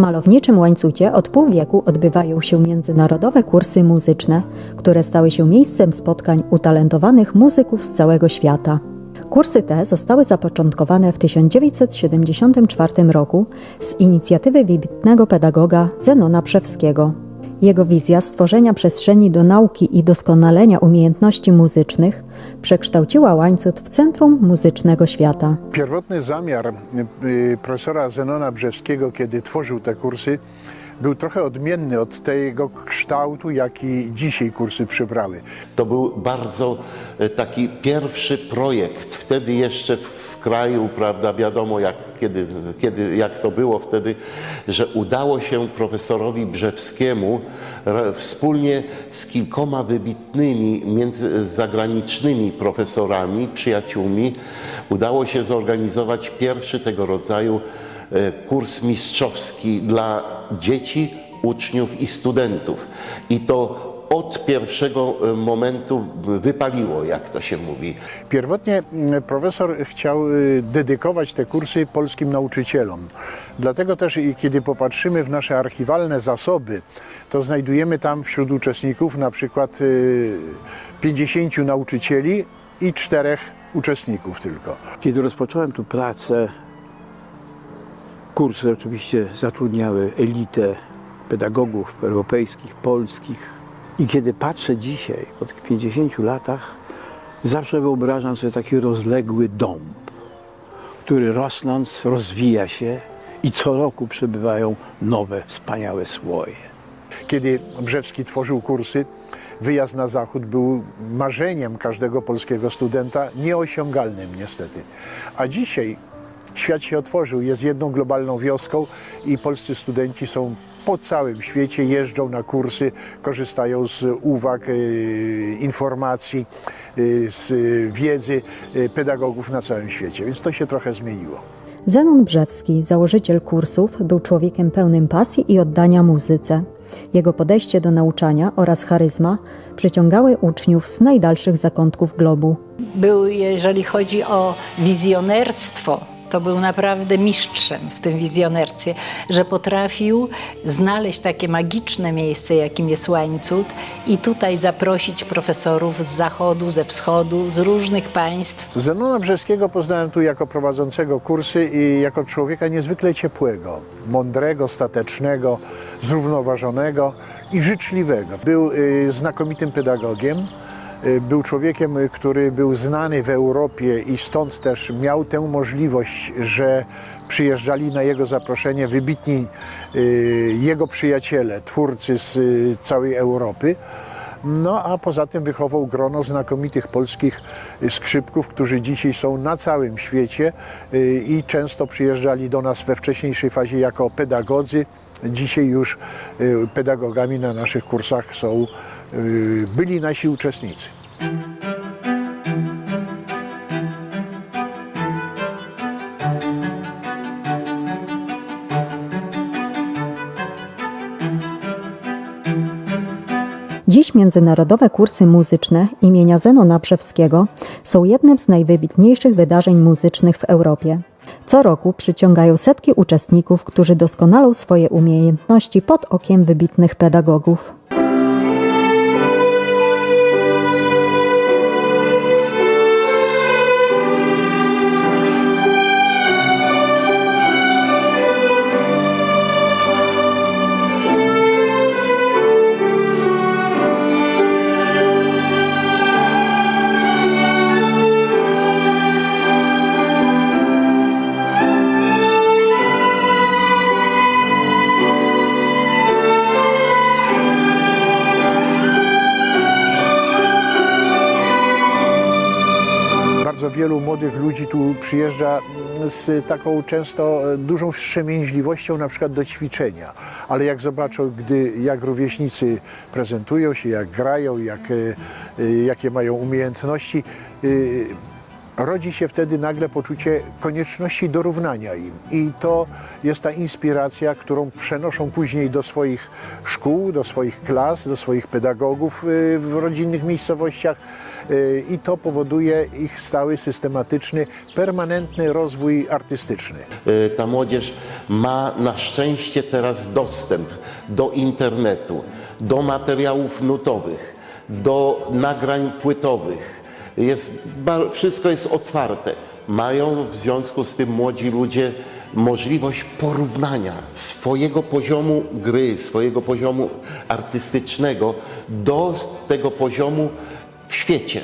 malowniczym łańcucie od pół wieku odbywają się międzynarodowe kursy muzyczne, które stały się miejscem spotkań utalentowanych muzyków z całego świata. Kursy te zostały zapoczątkowane w 1974 roku z inicjatywy wybitnego pedagoga Zenona Przewskiego. Jego wizja stworzenia przestrzeni do nauki i doskonalenia umiejętności muzycznych przekształciła łańcut w centrum muzycznego świata. Pierwotny zamiar y, profesora Zenona Brzewskiego, kiedy tworzył te kursy, był trochę odmienny od tego kształtu, jaki dzisiaj kursy przybrały. To był bardzo e, taki pierwszy projekt, wtedy jeszcze w kraju, prawda, wiadomo jak, kiedy, kiedy, jak to było wtedy, że udało się profesorowi Brzewskiemu wspólnie z kilkoma wybitnymi między, zagranicznymi profesorami, przyjaciółmi, udało się zorganizować pierwszy tego rodzaju e, kurs mistrzowski dla dzieci, uczniów i studentów. I to od pierwszego e, momentu wypaliło, jak to się mówi. Pierwotnie mm, profesor chciał y, dedykować te kursy polskim nauczycielom. Dlatego też, i kiedy popatrzymy w nasze archiwalne zasoby, to znajdujemy tam wśród uczestników na przykład y, 50 nauczycieli i czterech uczestników tylko. Kiedy rozpocząłem tu pracę, kursy oczywiście zatrudniały elitę pedagogów europejskich, polskich. I kiedy patrzę dzisiaj, po tych 50 latach, zawsze wyobrażam sobie taki rozległy dąb, który rosnąc rozwija się i co roku przybywają nowe, wspaniałe słoje. Kiedy Brzewski tworzył kursy, wyjazd na zachód był marzeniem każdego polskiego studenta, nieosiągalnym niestety. A dzisiaj świat się otworzył, jest jedną globalną wioską i polscy studenci są po całym świecie, jeżdżą na kursy, korzystają z uwag, e, informacji, e, z wiedzy e, pedagogów na całym świecie, więc to się trochę zmieniło. Zenon Brzewski, założyciel kursów, był człowiekiem pełnym pasji i oddania muzyce. Jego podejście do nauczania oraz charyzma przyciągały uczniów z najdalszych zakątków globu. Był, jeżeli chodzi o wizjonerstwo, to był naprawdę mistrzem w tym wizjonerstwie, że potrafił znaleźć takie magiczne miejsce, jakim jest łańcut i tutaj zaprosić profesorów z zachodu, ze wschodu, z różnych państw. Zenona Brzeskiego poznałem tu jako prowadzącego kursy i jako człowieka niezwykle ciepłego, mądrego, statecznego, zrównoważonego i życzliwego. Był y, znakomitym pedagogiem. Y, Był człowiekiem, y, który był znany w Europie i stąd też miał tę możliwość, że przyjeżdżali na jego zaproszenie wybitni y, jego przyjaciele, twórcy z całej Europy. No a poza tym wychował grono znakomitych polskich skrzypków, którzy dzisiaj są na całym świecie y, i często przyjeżdżali do nas we wcześniejszej fazie jako pedagodzy. Dzisiaj już y, pedagogami na naszych kursach są y, byli nasi uczestnicy. Międzynarodowe kursy muzyczne imienia Zenona Brzewskiego są jednym z najwybitniejszych wydarzeń muzycznych w Europie. Co roku przyciągają setki uczestników, którzy doskonalą swoje umiejętności pod okiem wybitnych pedagogów. Ludzi tu przyjeżdża z taką często dużą wstrzemięźliwością na przykład do ćwiczenia, ale jak zobaczą, gdy jak rówieśnicy prezentują się, jak grają, jak, e, jakie mają umiejętności, e, rodzi się wtedy nagle poczucie konieczności dorównania im. I to jest ta inspiracja, którą przenoszą później do swoich szkół, do swoich klas, do swoich pedagogów y, w rodzinnych miejscowościach. Y, I to powoduje ich stały, systematyczny, permanentny rozwój artystyczny. Y, Ta młodzież ma na szczęście teraz dostęp do internetu, do materiałów nutowych, do nagrań płytowych. Jest, wszystko jest otwarte. Mają w związku z tym młodzi ludzie możliwość porównania swojego poziomu gry, swojego poziomu artystycznego do tego poziomu w świecie,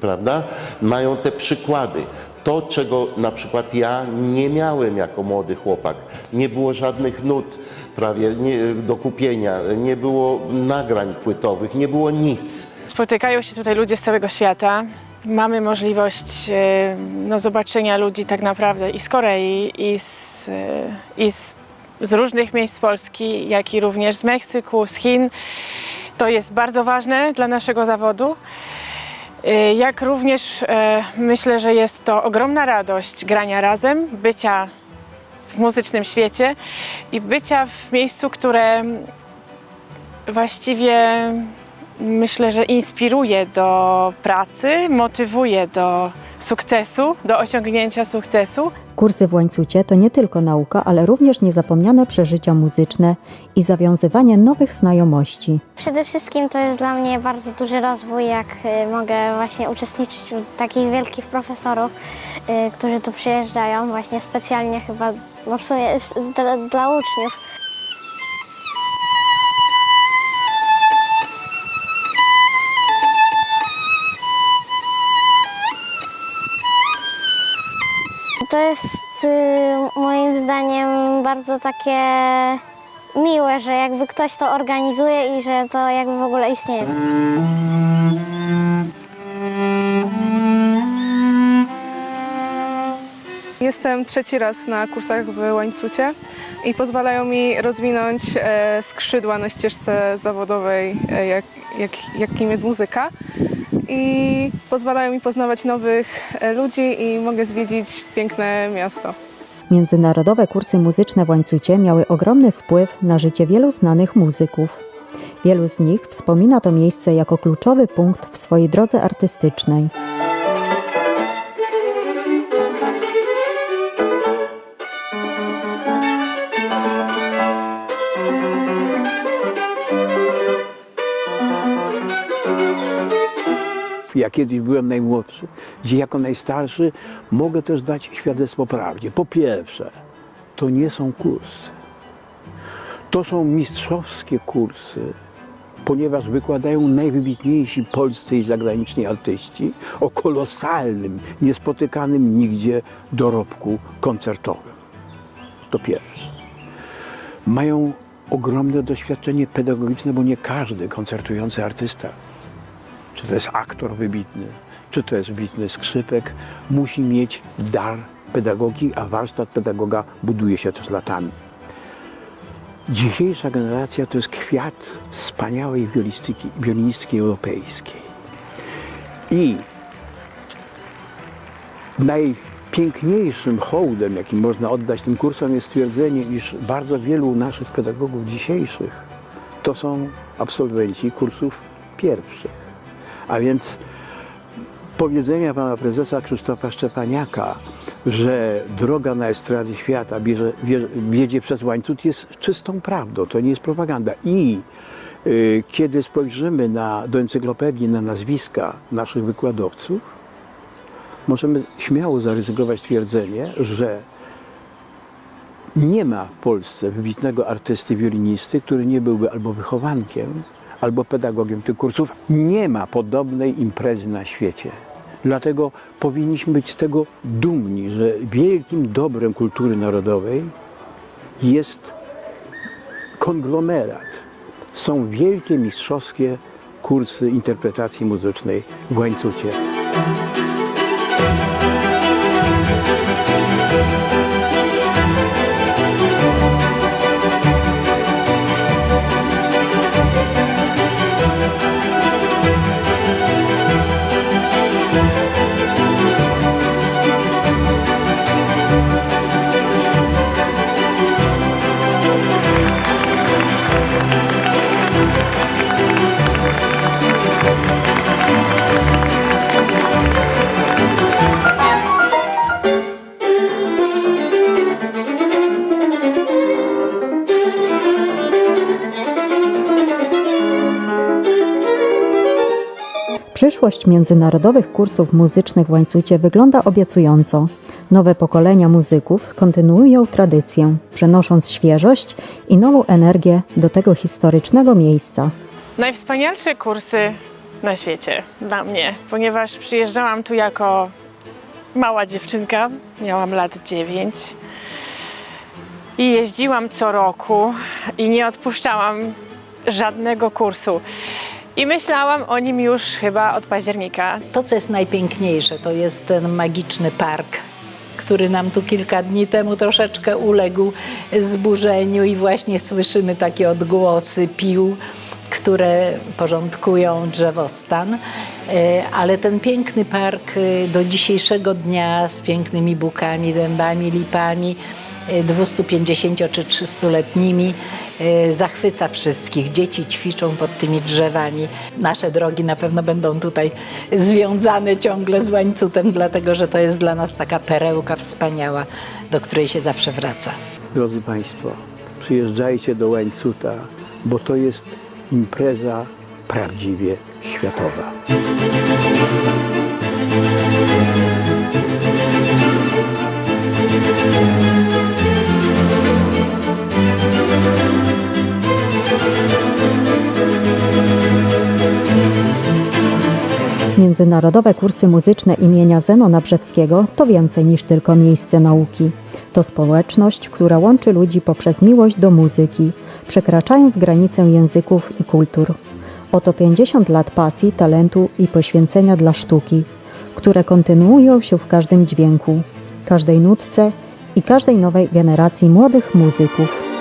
prawda? Mają te przykłady. To, czego na przykład ja nie miałem jako młody chłopak. Nie było żadnych nut prawie nie, do kupienia, nie było nagrań płytowych, nie było nic. Spotykają się tutaj ludzie z całego świata. Mamy możliwość e, no, zobaczenia ludzi tak naprawdę i z Korei, i, z, e, i z, z różnych miejsc Polski, jak i również z Meksyku, z Chin. To jest bardzo ważne dla naszego zawodu. E, Jak również myślę, że jest to ogromna radość grania razem, bycia w muzycznym świecie i bycia w miejscu, które właściwie myślę, że inspiruje do pracy, motywuje do sukcesu, do osiągnięcia sukcesu. Kursy w łańcucie to nie tylko nauka, ale również niezapomniane przeżycia muzyczne i zawiązywanie nowych znajomości. Przede wszystkim to jest dla mnie bardzo duży rozwój, jak y, mogę właśnie uczestniczyć u takich wielkich profesorów, y, którzy tu przyjeżdżają właśnie specjalnie chyba, no w sumie dla, dla uczniów. To jest y, moim zdaniem bardzo takie miłe, że jakby ktoś to organizuje i że to jakby w ogóle istnieje. Jestem trzeci raz na kursach w łańcucie i pozwalają mi rozwinąć e, skrzydła na ścieżce zawodowej, e, jak, jak, jakim jest muzyka. I pozwalają mi poznawać nowych e, ludzi i mogę zwiedzić piękne miasto. Międzynarodowe kursy muzyczne w łańcucie miały ogromny wpływ na życie wielu znanych muzyków. Wielu z nich wspomina to miejsce jako kluczowy punkt w swojej drodze artystycznej. Kiedyś byłem najmłodszy, gdzie jako najstarszy mogę też dać świadectwo prawdzie. Po pierwsze, to nie są kursy. To są mistrzowskie kursy, ponieważ wykładają najwybitniejsi polscy i zagraniczni artyści o kolosalnym, niespotykanym nigdzie dorobku koncertowym. To pierwsze. Mają ogromne doświadczenie pedagogiczne, bo nie każdy koncertujący artysta czy to jest aktor wybitny, czy to jest wybitny skrzypek, musi mieć dar pedagogii, a warsztat pedagoga buduje się też latami. Dzisiejsza generacja to jest kwiat wspaniałej wiolistyki, wiolinistki europejskiej. I najpiękniejszym hołdem, jaki można oddać tym kursom, jest stwierdzenie, iż bardzo wielu naszych pedagogów dzisiejszych to są absolwenci kursów pierwszych. A więc powiedzenia pana prezesa Krzysztofa Szczepaniaka, że droga na estrady świata bierze, bierze, wiedzie przez łańcuch jest czystą prawdą, to nie jest propaganda. I y, kiedy spojrzymy na, do encyklopedii na nazwiska naszych wykładowców, możemy śmiało zaryzykować twierdzenie, że nie ma w Polsce wybitnego artysty wiolinisty, który nie byłby albo wychowankiem, albo pedagogiem tych kursów. Nie ma podobnej imprezy na świecie. Dlatego powinniśmy być z tego dumni, że wielkim dobrem kultury narodowej jest konglomerat. Są wielkie mistrzowskie kursy interpretacji muzycznej w łańcucie. Przyszłość międzynarodowych kursów muzycznych w Łańcucie wygląda obiecująco. Nowe pokolenia muzyków kontynuują tradycję, przenosząc świeżość i nową energię do tego historycznego miejsca. Najwspanialsze kursy na świecie dla mnie, ponieważ przyjeżdżałam tu jako mała dziewczynka, miałam lat 9 i jeździłam co roku i nie odpuszczałam żadnego kursu. I myślałam o nim już chyba od października. To, co jest najpiękniejsze, to jest ten magiczny park, który nam tu kilka dni temu troszeczkę uległ zburzeniu i właśnie słyszymy takie odgłosy pił, które porządkują drzewostan. E, Ale ten piękny park e, do dzisiejszego dnia z pięknymi bukami, dębami, lipami, 250 czy 300-letnimi e, zachwyca wszystkich. Dzieci ćwiczą pod tymi drzewami. Nasze drogi na pewno będą tutaj związane ciągle z łańcutem, dlatego że to jest dla nas taka perełka wspaniała, do której się zawsze wraca. Drodzy Państwo, przyjeżdżajcie do Łańcuta, bo to jest impreza prawdziwie światowa. Międzynarodowe kursy muzyczne imienia Zenona Brzewskiego to więcej niż tylko miejsce nauki. To społeczność, która łączy ludzi poprzez miłość do muzyki, przekraczając granice języków i kultur. Oto 50 lat pasji, talentu i poświęcenia dla sztuki, które kontynuują się w każdym dźwięku, każdej nutce i każdej nowej generacji młodych muzyków.